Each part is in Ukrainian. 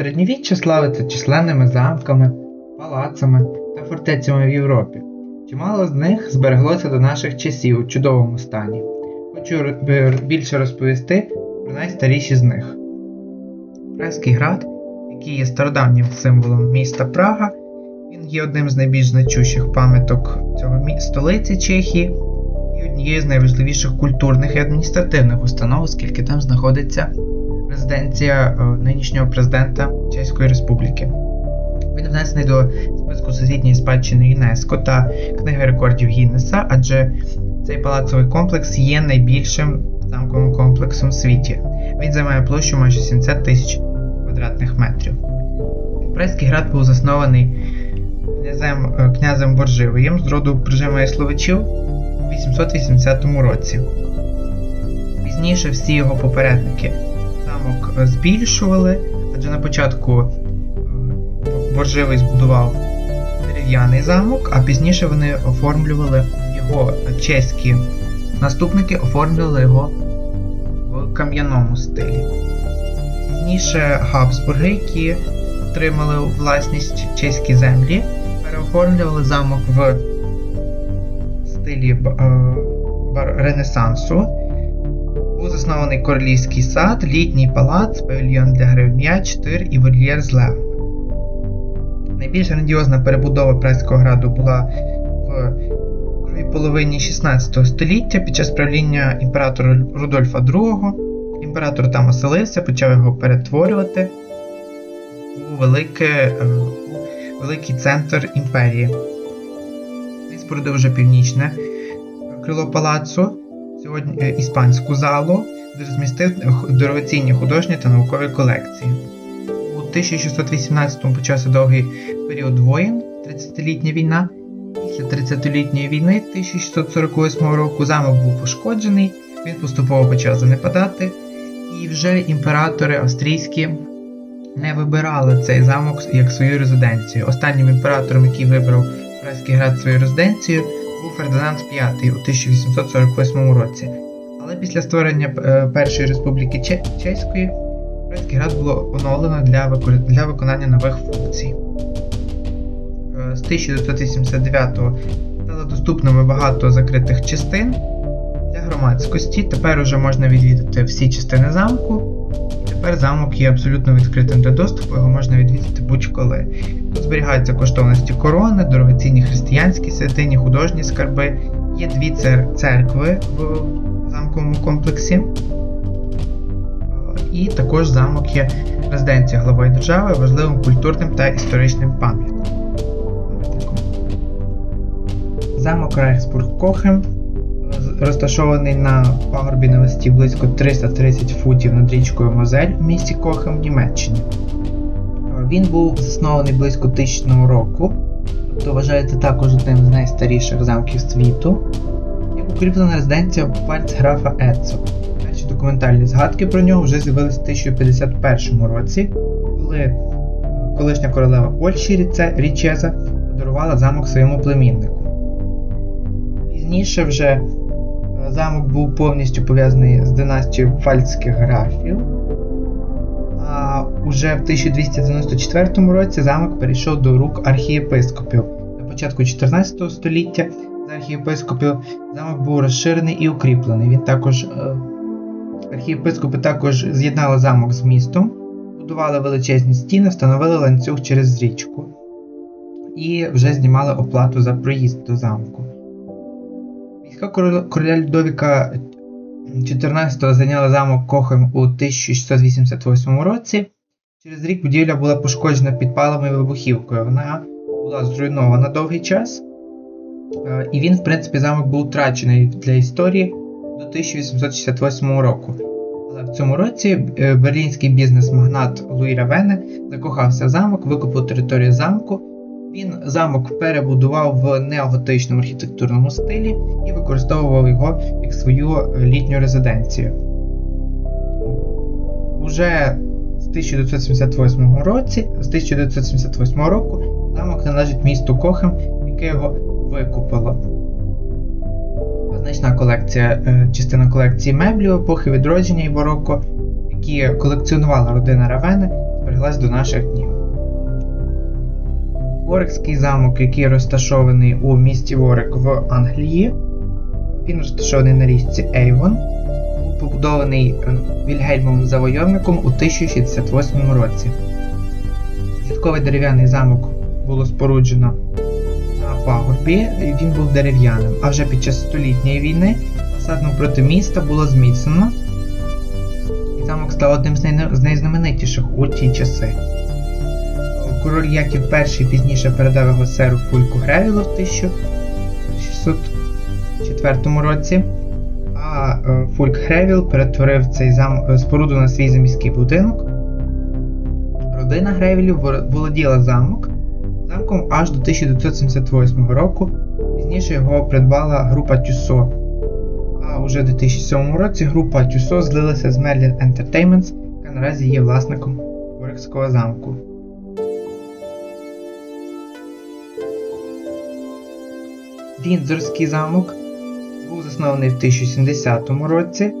Середньовіччя славиться численними замками, палацами та фортецями в Європі. Чимало з них збереглося до наших часів у чудовому стані. Хочу більше розповісти про найстаріші з них. Празький град, який є стародавнім символом міста Прага, він є одним з найбільш значущих пам'яток цього столиці Чехії і однією з найважливіших культурних і адміністративних установ, оскільки там знаходиться резиденція е, нинішнього президента Чеської Республіки. Він внесений до списку всесвітньої спадщини ЮНЕСКО та книги рекордів Гіннеса, адже цей палацовий комплекс є найбільшим замковим комплексом в світі. Він займає площу майже 70 тисяч квадратних метрів. Прайський град був заснований князем, е, князем Борживиєм з роду Прижимаєсловичів у 880 році. Пізніше всі його попередники замок е, збільшували, адже на початку е, Борживий збудував дерев'яний замок, а пізніше вони оформлювали його чеські наступники оформлювали його в кам'яному стилі. Пізніше Габсбурги, які отримали власність чеські землі, переоформлювали замок в стилі е, Ренесансу. Заснований королівський сад, літній палац, павільйон для гри в м'яч, тир і вольєр з левами. Найбільш грандіозна перебудова Празького граду була в другій половині 16 століття під час правління імператора Рудольфа II. Імператор там оселився, почав його перетворювати у, велике, е, у великий центр імперії. Він спорудив вже північне крило палацу, сьогодні е, іспанську залу, де розмістив дорогоцінні художні та наукові колекції. У 1618-му почався довгий період воєн, 30-літня війна. Після 30-літньої війни 1648 року замок був пошкоджений, він поступово почав занепадати, і вже імператори австрійські не вибирали цей замок як свою резиденцію. Останнім імператором, який вибрав Празький град своєю резиденцією, був Фердинанд V у 1848 році. Але після створення е, Першої республіки Чеської Празький град було оновлено для, виконання нових функцій. Е, З 1989-го стало доступними багато закритих частин для громадськості. Тепер уже можна відвідати всі частини замку. І тепер замок є абсолютно відкритим для доступу, його можна відвідати будь-коли. Зберігаються коштовності корони, дорогоцінні християнські святині, художні скарби. Є дві цер- церкви в замковому комплексі. Е, І також замок є резиденція главої держави, важливим культурним та історичним пам'ятком. Замок Рейхсбург Кохем розташований на пагорбі на висоті близько 330 футів над річкою Мозель в місті Кохем в Німеччині. Він був заснований близько 1000 року, тобто вважається також одним з найстаріших замків світу. Як укріплена резиденція пальцграфа Ецо. Перші документальні згадки про нього вже з'явилися в 1051 році, коли е, колишня королева Польщі Річеза подарувала замок своєму племіннику. Пізніше вже е, замок був повністю пов'язаний з династією фальцьких графів. А уже в 1294 році замок перейшов до рук архієпископів. На початку 14 століття з архієпископів замок був розширений і укріплений. Він також е, архієпископи також з'єднали замок з містом, будували величезні стіни, встановили ланцюг через річку і вже знімали оплату за проїзд до замку. Війська короля, короля Людовіка 14-го зайняли замок Кохем у 1688 році. Через рік будівля була пошкоджена підпалами і вибухівкою. Вона була зруйнована довгий час. Е, І він, в принципі, замок був втрачений для історії до 1868 року. Але в цьому році е, берлінський бізнес-магнат Луї Равене закохався в замок, викупив територію замку. Він замок перебудував в неоготичному архітектурному стилі і використовував його як свою е, літню резиденцію. Уже з 1978 році, з 1978 року замок належить місту Кохем, яке його викупило. Значна колекція, е, частина колекції меблів епохи відродження і бароко, які колекціонувала родина Равене, збереглась до наших днів. Ворикський замок, який розташований у місті Ворик в Англії, він розташований на річці Ейвон, побудований е, Вільгельмом Завойовником у 1068 році. Початковий дерев'яний замок було споруджено на пагорбі, і він був дерев'яним, а вже під час столітньої війни фасадно проти міста було зміцнено, і замок став одним з найзнаменитіших у ті часи. Король Яків І пізніше передав його серу Фульку Гревілу в 1604 році, а е, Фульк Гревіл перетворив цей зам... е, споруду на свій заміський будинок. Родина Гревілів володіла замок, замком аж до 1978 року. Пізніше його придбала група Тюсо. А уже в 2007 році група Тюсо злилася з Merlin Entertainments, яка наразі є власником Ворикського замку. Віндзорський замок був заснований в 1070 році,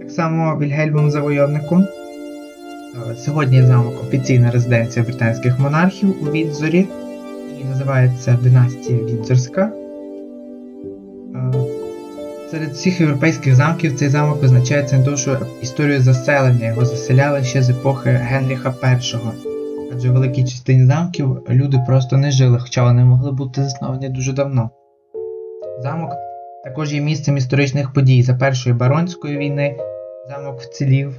так само Вільгельмом Завойовником. Е, Сьогодні замок офіційна резиденція британських монархів у Віндзорі і називається Династія Віндзорська. Е, Серед всіх європейських замків цей замок визначається найдовшою історією заселення. Його заселяли ще з епохи Генріха І. Адже в великій частині замків люди просто не жили, хоча вони могли бути засновані дуже давно. Замок також є місцем історичних подій за Першої Баронської війни, замок вцілів,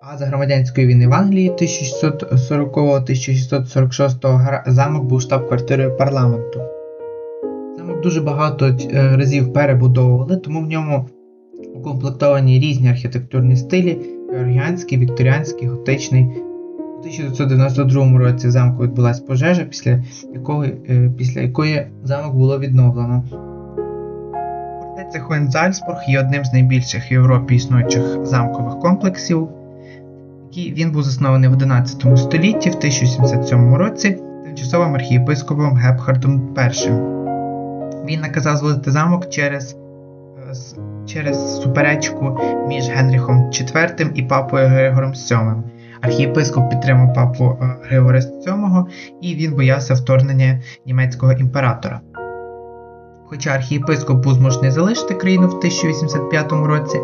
а за громадянської війни в Англії 1640-1646 замок був штаб-квартирою парламенту. Замок дуже багато е, разів перебудовували, тому в ньому укомплектовані різні архітектурні стилі: георгіанський, вікторіанський, готичний. У 1992 році в замку відбулася пожежа, після якої, е, після якої замок було відновлено. Фортеця Хоензальцбург є одним з найбільших в Європі існуючих замкових комплексів. який Він був заснований в 11 столітті в 1077 році тимчасовим архієпископом Гепхардом І. Він наказав зводити замок через, е, через суперечку між Генріхом IV і папою Григором VII. Архієпископ підтримав папу е, Григора VII і він боявся вторгнення німецького імператора. Хоча архієпископ був змушений залишити країну в 1085 році,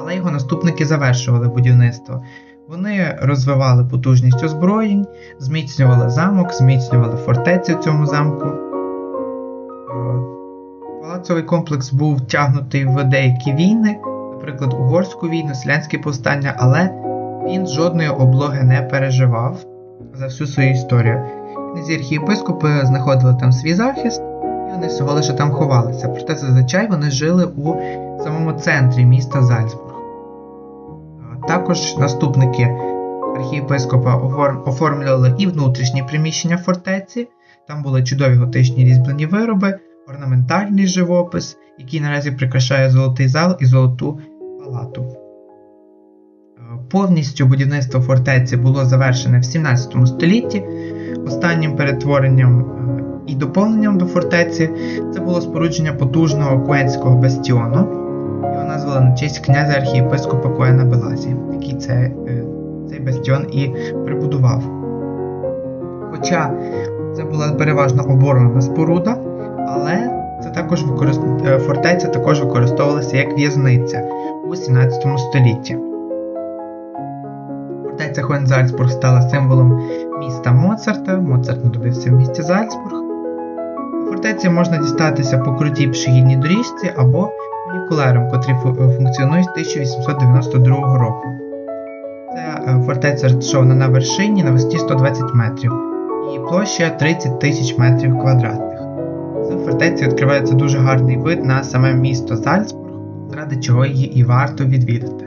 але його наступники завершували будівництво. Вони розвивали потужність озброєнь, зміцнювали замок, зміцнювали фортеці в цьому замку. Е, Палацовий комплекс був втягнутий в деякі війни, наприклад, угорську війну, селянське повстання, але він жодної облоги не переживав за всю свою історію. Князі архієпископи знаходили там свій захист, вони всього лише там ховалися. Проте зазвичай вони жили у самому центрі міста Зальцбург. Е, Також наступники архієпископа оформлювали і внутрішні приміщення фортеці. Там були чудові готичні різьблені вироби, орнаментальний живопис, який наразі прикрашає золотий зал і золоту палату. Е, Повністю будівництво фортеці було завершене в 17 столітті. Останнім перетворенням е, і доповненням до фортеці це було спорудження потужного куенського бастіону. Його назвали на честь князя архієпископа Коена Белазі, який це, е, цей бастіон і прибудував. Хоча це була переважно оборонна споруда, але це також використ- е, фортеця також використовувалася як в'язниця у 17 столітті. Фортеця Хоензальцбург стала символом міста Моцарта. Моцарт народився в місті Зальцбург. Фортеці можна дістатися по крутій пішохідній доріжці або фунікулером, котрий фу- функціонує з 1892 року. Ця е, фортеця розташована на вершині на висоті 120 метрів. Її площа 30 тисяч метрів квадратних. З фортеці відкривається дуже гарний вид на саме місто Зальцбург, заради чого її і варто відвідати.